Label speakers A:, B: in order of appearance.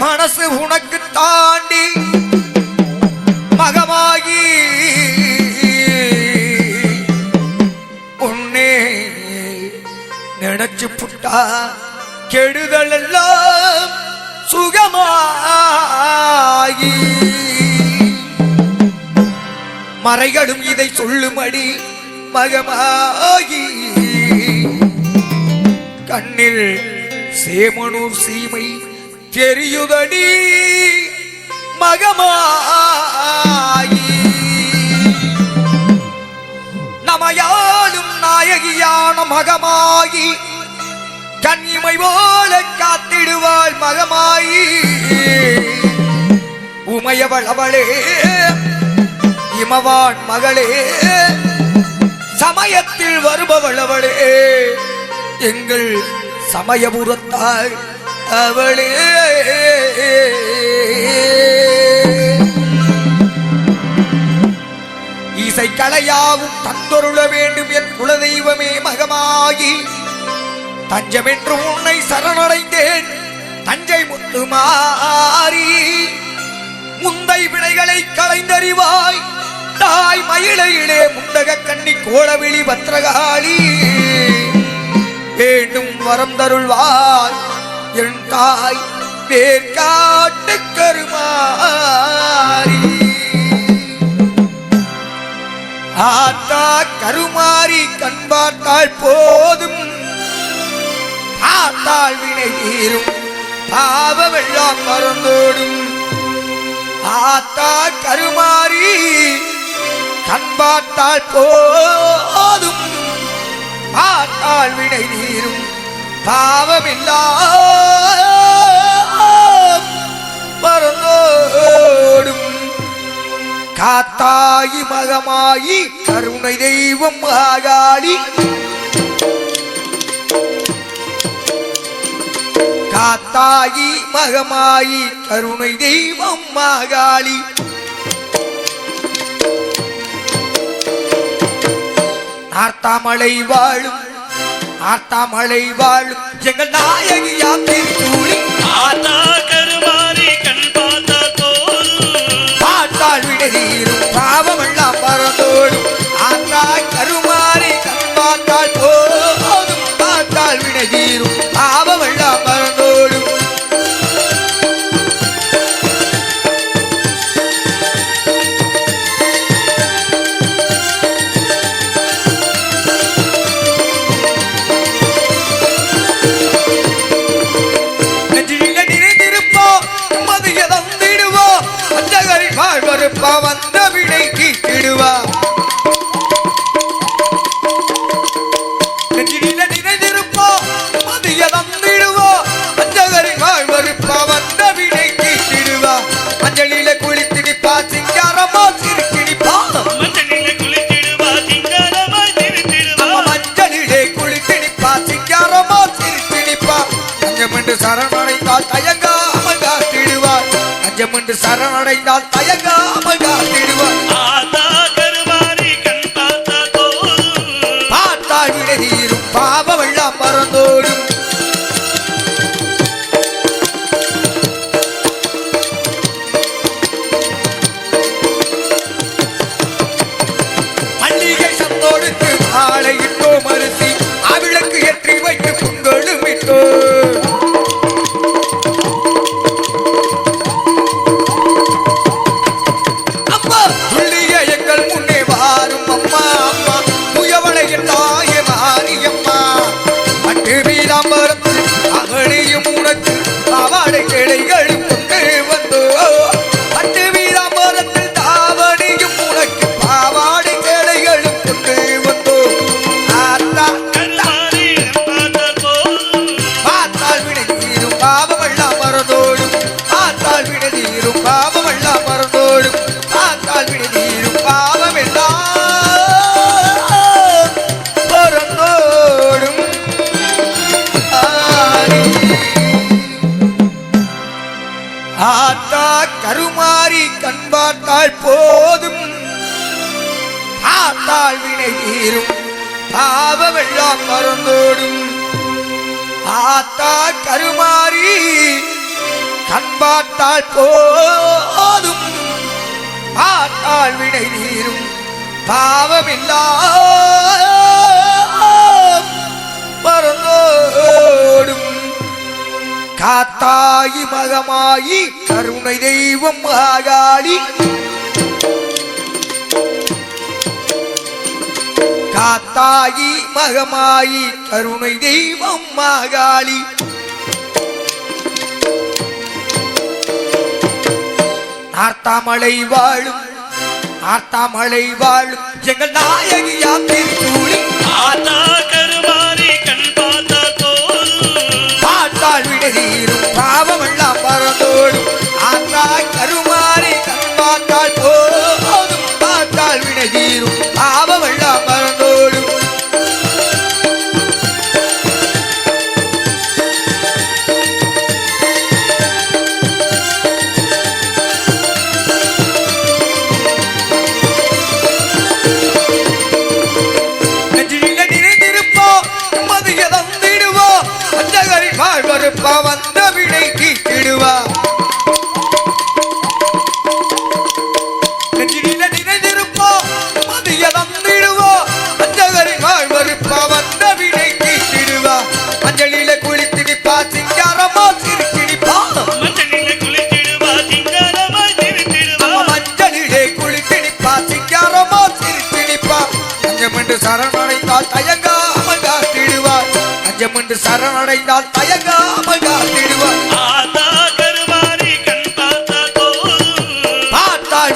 A: மனசு உனக்கு தாண்டி மகமாகி உன்னே நினைச்சு புட்டா கெடுதல் எல்லாம் சுகமாகி. மறைகளும் இதை சொல்லுமடி மகமாகி. கண்ணில் சேமனூர் சீமை தெரியுதடி மகமாயி நமையாலும் நாயகியான மகமாயி கன்னிமை போல காத்திடுவாள் மகமாயி உமையவள் அவளே இமவான் மகளே சமயத்தில் வருபவள் அவளே எங்கள் சமயபுரத்தாய் அவளே. இசை கலையாவும் தந்தொருள வேண்டும் என் குலதெய்வமே மகமாகி தஞ்சமென்று உன்னை சரணடைந்தேன் தஞ்சை முத்துமாரி முந்தை வினைகளை களைந்தறிவாய் தாய் மயிலையிலே முண்டக கண்ணி கோளவிழி பத்திரகாளி. வேண்டும் வரம் தருள்வாய் என் தாய் வேர்காட்டு கருமாரி ஆத்தா கருமாரி கண் போதும். ஆத்தாள் வினை தீரும். பாவமெல்லாம் மறந்தோடும். ஆத்தா கருமாறி கண் போதும். பார்த்தால் வினை தீரும். பாவமில்லா மறந்தோடும். காத்தாயி மகமாயி கருணை தெய்வம் ஆகாளி காத்தாயி மகமாயி கருணை தெய்வம் ஆகாளி நார்த்தாமலை வாழும் நார்த்தாமலை வாழும் எங்கள் நாயகியா திருச்சூழி
B: ஆத்தா
A: என்று சரணடைந்தால் தயங்காமல் பார்த்தால் வினை தீரும். பாவமெல்லாம் மறந்தோடும். ஆத்தா கருமாறி கண்பாட்டால் போதும். பார்த்தால் வினை தீரும். பாவமில்லா மறந்தோடும். காத்தாயி மகமாயி கருணை தெய்வம் ஆகாளி. காத்தாயி மகமாயி கருணை தெய்வம் மாகாளி. நார்த்தாமலை வாழும் நார்த்தாமலை வாழும் எங்கள் நாயகியா திருச்சூழி அஞ்சமென்று சரணடைந்தால் தயங்காமல் காத்திடுவார்
B: பார்த்தா போதும்.
A: பார்த்தால்